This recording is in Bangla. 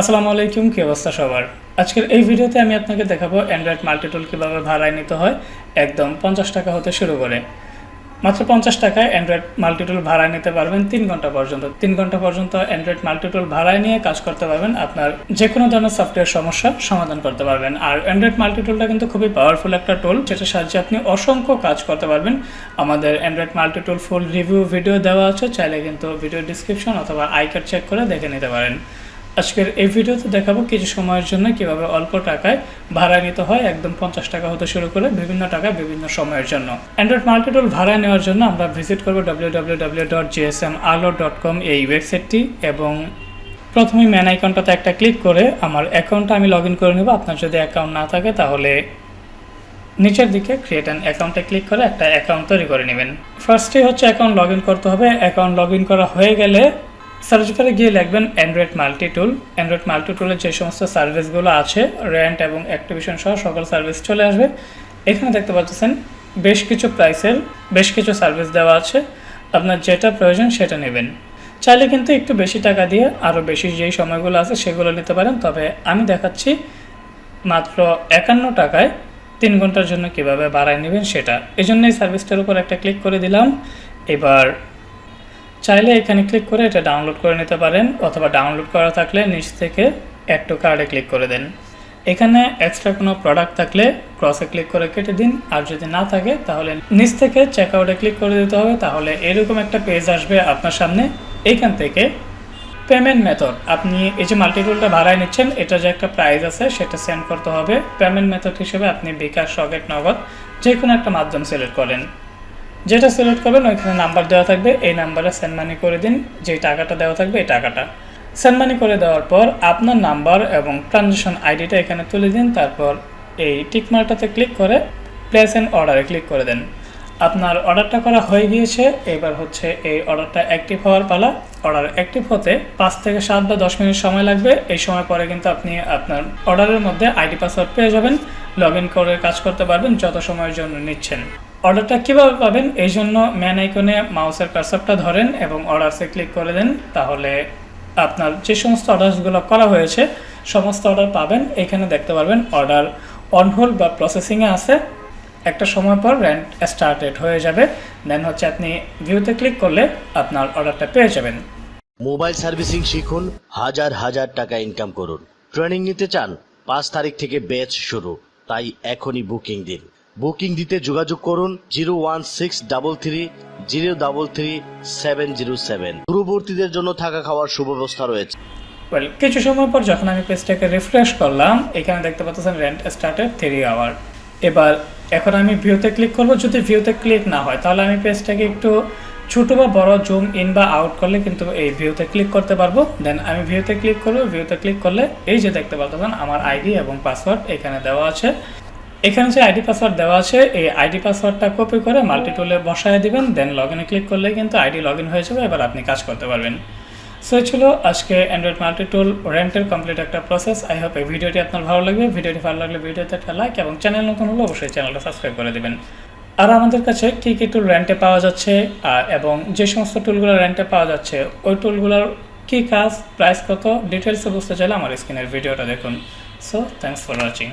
আসসালামু আলাইকুম, কি অবস্থা সবার? আজকের এই ভিডিওতে আমি আপনাকে দেখাবো অ্যান্ড্রয়েড মাল্টিটুল কীভাবে ভাড়ায় নিতে হয়, একদম পঞ্চাশ টাকা হতে শুরু করে। মাত্র পঞ্চাশ টাকায় অ্যান্ড্রয়েড মাল্টিটুল ভাড়ায় নিতে পারবেন তিন ঘণ্টা পর্যন্ত। তিন ঘণ্টা পর্যন্ত অ্যান্ড্রয়েড মাল্টিটুল ভাড়ায় নিয়ে কাজ করতে পারবেন, আপনার যে কোনো ধরনের সফটওয়্যার সমস্যার সমাধান করতে পারবেন। আর অ্যান্ড্রয়েড মাল্টিটুলটা কিন্তু খুবই পাওয়ারফুল একটা টুল যেটার সাহায্যে আপনি অসংখ্য কাজ করতে পারবেন। আমাদের android multitool full review video দেওয়া আছে, চাইলে কিন্তু ভিডিও ডিসক্রিপশন অথবা আইকার্ড চেক করে দেখে নিতে পারেন। আজকের এই ভিডিওতে দেখাবো কিছু সময়ের জন্য কীভাবে অল্প টাকায় ভাড়া নিতে হয়, একদম পঞ্চাশ টাকা হতে শুরু করে বিভিন্ন টাকায় বিভিন্ন সময়ের জন্য। অ্যান্ড্রয়েড মাল্টিটুল ভাড়া নেওয়ার জন্য আমরা ভিজিট করব W dot Alo dot com এই ওয়েবসাইটটি এবং প্রথমে ম্যান আইকনটাতে একটা ক্লিক করে আমার অ্যাকাউন্টটা আমি লগ ইন করে নেব। আপনার যদি অ্যাকাউন্ট না থাকে তাহলে নিচের দিকে ক্রিয়েট অ্যান অ্যাকাউন্টে ক্লিক করে একটা অ্যাকাউন্ট তৈরি করে নেবেন। ফার্স্টে হচ্ছে অ্যাকাউন্ট লগ ইন করতে হবে। অ্যাকাউন্ট লগ ইন করা হয়ে গেলে সার্চ বারে গিয়ে লিখবেন android multi tool android multi টুলের যে সমস্ত সার্ভিসগুলো আছে রেন্ট এবং অ্যাক্টিভেশন সহ সকল সার্ভিস চলে আসবে। এখানে দেখতে পাচ্ছেন, বেশ কিছু প্রাইসের বেশ কিছু সার্ভিস দেওয়া আছে। আপনার যেটা প্রয়োজন সেটা নেবেন। চাইলে কিন্তু একটু বেশি টাকা দিয়ে আরও বেশি যেই সময়গুলো আছে সেগুলো নিতে পারেন। তবে আমি দেখাচ্ছি মাত্র একান্ন টাকায় তিন ঘণ্টার জন্য কীভাবে বাড়ায় নেবেন সেটা। এই জন্য এই সার্ভিসটার উপর একটা ক্লিক করে দিলাম। এবার চাইলে এখানে ক্লিক করে এটা ডাউনলোড করে নিতে পারেন অথবা ডাউনলোড করা থাকলে নিচ থেকে অ্যাড টু কার্ডে ক্লিক করে দেন। এখানে এক্সট্রা কোনো প্রোডাক্ট থাকলে ক্রসে ক্লিক করে কেটে দিন, আর যদি না থাকে তাহলে নিচ থেকে চেক আউটে ক্লিক করে দিতে হবে, তাহলে এরকম একটা পেজ আসবে আপনার সামনে। এইখান থেকে পেমেন্ট মেথড আপনি এই যে মাল্টিটুলটা ভাড়ায় নিচ্ছেন, এটা যে একটা প্রাইস আছে সেটা সেন্ড করতে হবে। পেমেন্ট মেথড হিসেবে আপনি বিকাশ, সকেট, নগদ যে কোনো একটা মাধ্যম সিলেক্ট করেন। যেটা সিলেক্ট করবেন, ওইখানে নাম্বার দেওয়া থাকবে। এই নাম্বারে সেন্ড মানি করে দিন। যে টাকাটা দেওয়া থাকবে, এই টাকাটা। সেন্ড মানি করে দেওয়ার পর আপনার নাম্বার এবং ট্রানজেকশন আইডিটা এখানে তুলে দিন। তারপর এই টিকমার্কটাতে ক্লিক করে প্লেস অ্যান্ড অর্ডারে ক্লিক করে দেন। আপনার অর্ডারটা করা হয়ে গিয়েছে। এবার হচ্ছে এই অর্ডারটা অ্যাক্টিভ হওয়ার পালা। অর্ডার অ্যাক্টিভ হতে পাঁচ থেকে সাত বা দশ মিনিট সময় লাগবে। এই সময় পরে কিন্তু আপনি আপনার অর্ডারের মধ্যে আইডি পাসওয়ার্ড পেয়ে যাবেন। লগ ইন করে কাজ করতে পারবেন। যত সময়ের জন্য নিচ্ছেন। অর্ডারটা কীভাবে পাবেন, এই জন্য ম্যান আইকনে মাউসের কার্সারটা ধরেন এবং অর্ডারসে ক্লিক করে দেন। তাহলে আপনার যে সমস্ত অর্ডারসগুলো করা হয়েছে, সমস্ত অর্ডার পাবেন। এখানে দেখতে পারবেন অর্ডার অন হোল্ড বা প্রসেসিংয়ে আছে। একটা সময় পর র্যান্ট স্টার্টেড হয়ে যাবে। দেন হচ্ছে আপনি ভিউতে ক্লিক করলে আপনার অর্ডারটা পেয়ে যাবেন। মোবাইল সার্ভিসিং শিখুন, হাজার হাজার টাকা ইনকাম করুন। ট্রেনিং নিতে চান, পাঁচ তারিখ থেকে ব্যাচ শুরু। তাই এখনই বুকিং দিন। বুকিং দিতে যোগাযোগ করুন zero one six double three zero double three seven zero seven. দূরবর্তীদের জন্য থাকা খাওয়ার সুব্যবস্থা রয়েছে। ওয়েল কিছু সময় পর যখন আমি পেজটাকে রিফ্রেশ করলাম, এখানে দেখতে পাচ্ছেন রেন্ট স্টার্টেড থ্রি আওয়ার এবার, এখন আমি ভিউতে ক্লিক করব। যদি ভিউতে ক্লিক না হয়, তাহলে আমি পেজটাকে একটু ছোট বা বড় জুম ইন বা আউট করলে কিন্তু এই ভিউতে ক্লিক করতে পারব। দেন আমি ভিউতে ক্লিক করব। ভিউতে ক্লিক করলে এই যে দেখতে পাচ্ছেন, আমার আইডি এবং পাসওয়ার্ড এখানে দেওয়া আছে। এখানে যে আইডি পাসওয়ার্ড দেওয়া আছে, এই আইডি পাসওয়ার্ডটা কপি করে মাল্টিটুলে বসায় দিবেন দেন লগ ইনে ক্লিক করলে কিন্তু আইডি লগ ইন হয়ে যাবে, এবার আপনি কাজ করতে পারবেন। সো ছিল আজকে অ্যান্ড্রয়েড মাল্টিটুল রেন্টের কমপ্লিট একটা প্রসেস আই হোপ এই ভিডিওটি আপনার ভালো লাগবে। ভিডিওটি ভালো লাগলে ভিডিওতে একটা লাইক এবং চ্যানেল নতুন হলে অবশ্যই চ্যানেলটা সাবস্ক্রাইব করে দেবেন। আর আমাদের কাছে কী কী টুল রেন্টে পাওয়া যাচ্ছে এবং যে সমস্ত টুলগুলো রেন্টে পাওয়া যাচ্ছে, ওই টুলগুলোর কী কাজ প্রাইস কত ডিটেলসে বুঝতে চাইলে আমার স্ক্রিনের ভিডিওটা দেখুন। So thanks for watching